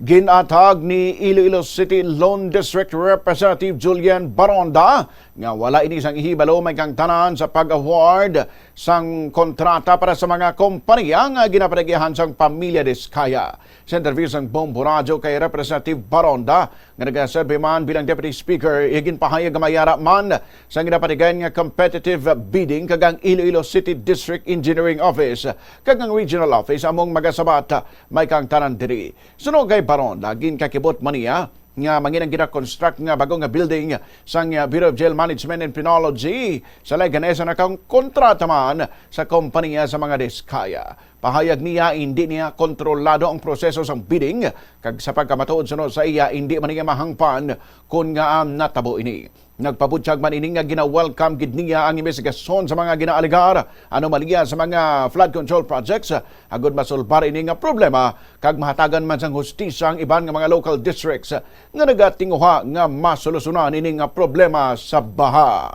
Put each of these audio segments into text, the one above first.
Ginatag ni Iloilo City Lone District Representative Julian Baronda nga wala ini sang ihibalo may kang tanan sa pag-award sang kontrata para sa mga kompanya nga ginapadegihan sang Pamilya Diskaya. Sa interview sang Bombo kay Representative Baronda nga nagasabi man bilang Deputy Speaker igin pahayag nga mayara man sa ginapadegihan nga competitive bidding kagang Iloilo City District Engineering Office kagang Regional Office among magasabat may kang tanan diri. Sunog kay Baron, laging kakibot man niya nga manginang gina-construct nga bagong nga building sang uh, Bureau of Jail Management and Penology. Sa Leganesa na kang kontrata sa kompanya sa mga diskaya. Pahayag niya hindi niya kontrolado ang proseso sa bidding kag sa pagkamatuod sunod sa iya hindi man niya mahangpan kung nga ang natabo ini. Nagpabutyag man ini nga gina-welcome gid niya ang investigasyon sa mga ginaaligar anomalya sa mga flood control projects agud masulbar ini nga problema kag mahatagan man sang hustisya ang iban nga mga local districts nga nagatinguha nga masolusyunan ini nga problema sa baha.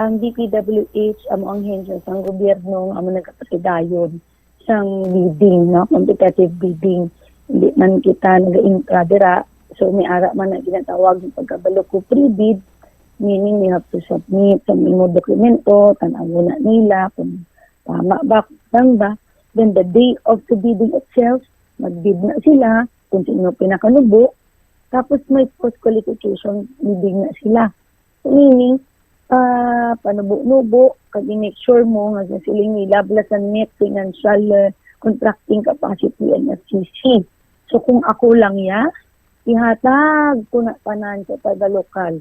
ang DPWH amo ang hensya sa gobyerno amo nagkapatidayon sang bidding no? Competitive bidding. Hindi man kita nag-intra so may ara man na ginatawag ng pagkabalo ko. Pre-bid meaning you have to submit sa mga dokumento tanawo na nila kung tama ba kung ba. Then the day of the bidding itself mag-bid na sila kung sino pinakanubo tapos may post-qualification bidding na sila. So meaning ah panubo-nubo kag make sure mo nga sa siling nilabla sa net financial uh, contracting capacity NFCC. So kung ako lang ya, ihatag ko na tanan sa taga lokal.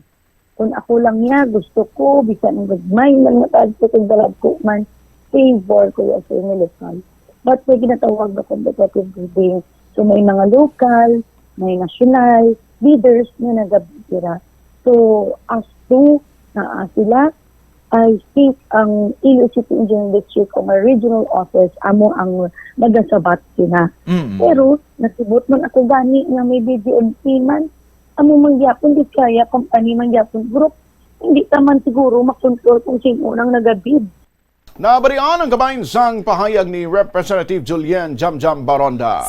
Kung ako lang ya, gusto ko, bisan ang gagmay lang natag ko kung dalad ko man, favor ko ya sa inyo lokal. But may ginatawag na competitive bidding. So may mga local, may national, leaders na nagabira. So as to na sila, I think ang Ilo City Engineering District o regional office amo ang nagasabat sila. Pero nasibot man ako gani nga may BDMP man amo mangyapon di kaya company mangyapon group hindi taman siguro makontrol kung sino nang nagabid. Nabarian ang kabayan sang pahayag ni Representative Julian Jamjam Baronda.